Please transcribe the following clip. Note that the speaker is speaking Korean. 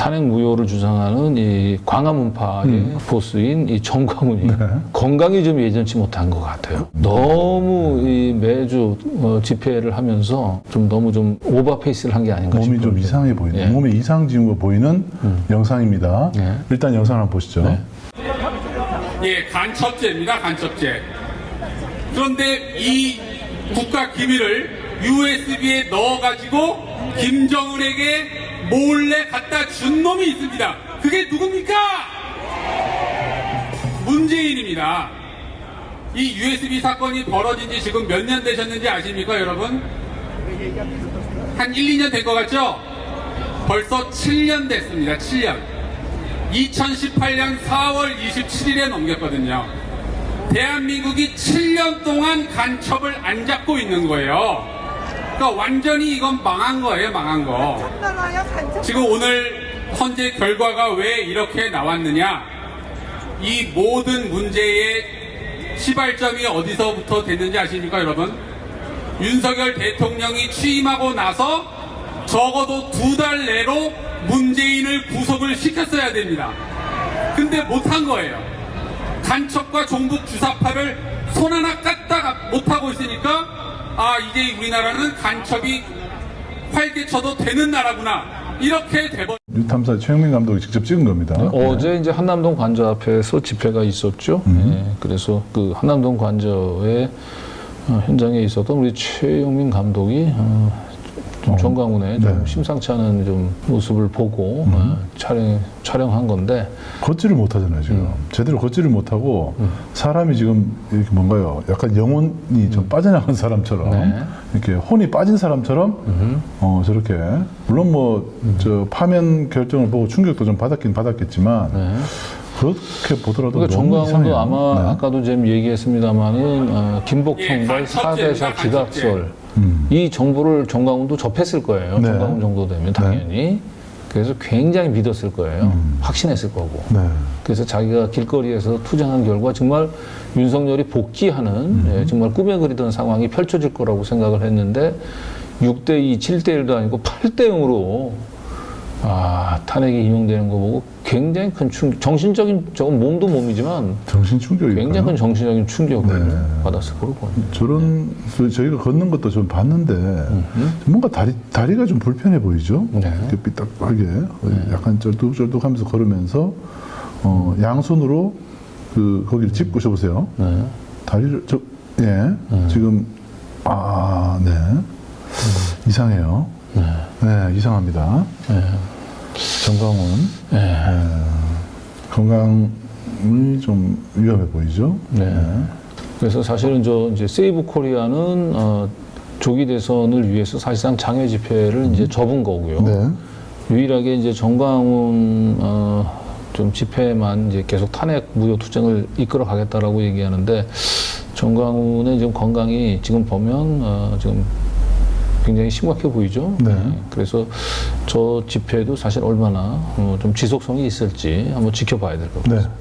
탄핵 무효를 주장하는 이 광화문파의 보스인 이 정광훈이 네. 건강이 좀 예전치 못한 것 같아요. 너무 이 매주 어, 집회를 하면서 좀 너무 좀 오버 페이스를 한 게 아닌가 몸이 싶어요. 좀 이상해 보이는 예. 몸에 이상 징후가 보이는 영상입니다. 예. 일단 영상 한번 보시죠. 네. 예, 간첩죄입니다. 간첩죄. 그런데 이 국가 기밀을 USB에 넣어가지고 김정은에게 몰래 갖다 준 놈이 있습니다. 그게 누굽니까? 문재인입니다. 이 USB 사건이 벌어진 지 지금 몇 년 되셨는지 아십니까, 여러분? 한 1, 2년 된 것 같죠? 벌써 7년 됐습니다. 7년. 2018년 4월 27일에 넘겼거든요. 대한민국이 7년 동안 간첩을 안 잡고 있는 거예요. 그러니까 완전히 이건 망한 거예요, 망한 거. 지금 오늘 현재 결과가 왜 이렇게 나왔느냐? 이 모든 문제의 시발점이 어디서부터 됐는지 아십니까, 여러분? 윤석열 대통령이 취임하고 나서 적어도 두 달 내로 문재인을 구속을 시켰어야 됩니다. 근데 못한 거예요. 간첩과 종북 주사파를 손 하나 까딱 못하고 있으니까 아 이제 우리나라는 간첩이 활개쳐도 되는 나라구나 이렇게 돼버 유탐사 최영민 감독이 직접 찍은 겁니다. 네, 어제 이제 한남동 관저 앞에서 집회가 있었죠. 예, 그래서 그 한남동 관저의 어, 현장에 있었던 우리 최영민 감독이 어, 좀 정광훈의 좀 네. 심상치 않은 좀 모습을 보고 어, 촬영 촬영한 건데 걷지를 못하잖아요 지금 음. 제대로 걷지를 못하고 사람이 지금 이렇게 뭔가요 약간 영혼이 좀 빠져나간 사람처럼 음. 네. 이렇게 혼이 빠진 사람처럼 어 저렇게 물론 뭐 음. 저 파면 결정을 보고 충격도 좀 받았긴 받았겠지만 네. 그렇게 보더라도 그러니까 너무 이상해요. 아마 네. 아까도 좀 얘기했습니다마는 어, 김복형발 예, 간첩죄입니다, 4대사 기각설 음. 이 정보를 정광훈도 접했을 거예요. 네. 정광훈 정도 되면 당연히 그래서 굉장히 믿었을 거예요. 확신했을 거고. 네. 그래서 자기가 길거리에서 투쟁한 결과 정말 윤석열이 복귀하는 예, 정말 꿈에 그리던 상황이 펼쳐질 거라고 생각을 했는데 6대2, 7대1도 아니고 8대0으로 아, 탄핵이 인용되는 거 보고 굉장히 큰 충, 정신적인, 저건 몸도 몸이지만 정신 충격이 굉장히 큰 정신적인 충격을 네. 받았을 거로 보입니다. 저런 그 저희가 걷는 것도 좀 봤는데 뭔가 다리 다리가 좀 불편해 보이죠. 네. 이렇게 삐딱하게 약간 쩔뚝쩔뚝하면서 걸으면서 어, 양손으로 그 거기를 짚고 보세요. 네. 다리를 저 예. 지금 아, 네. 이상해요. 네. 네, 이상합니다. 네. 정광훈 네. 건강이 좀 위험해 보이죠. 네. 그래서 사실은 저 이제 세이브 코리아는 어, 조기 대선을 위해서 사실상 장외 집회를 이제 접은 거고요. 네. 유일하게 이제 정광훈 어, 좀 집회만 이제 계속 탄핵 무효 투쟁을 이끌어 가겠다라고 얘기하는데 정광훈의 지금 건강이 지금 보면 어, 지금 굉장히 심각해 보이죠. 네. 그래서 저 집회도 사실 얼마나 어, 좀 지속성이 있을지 한번 지켜봐야 될 것 같습니다. 네.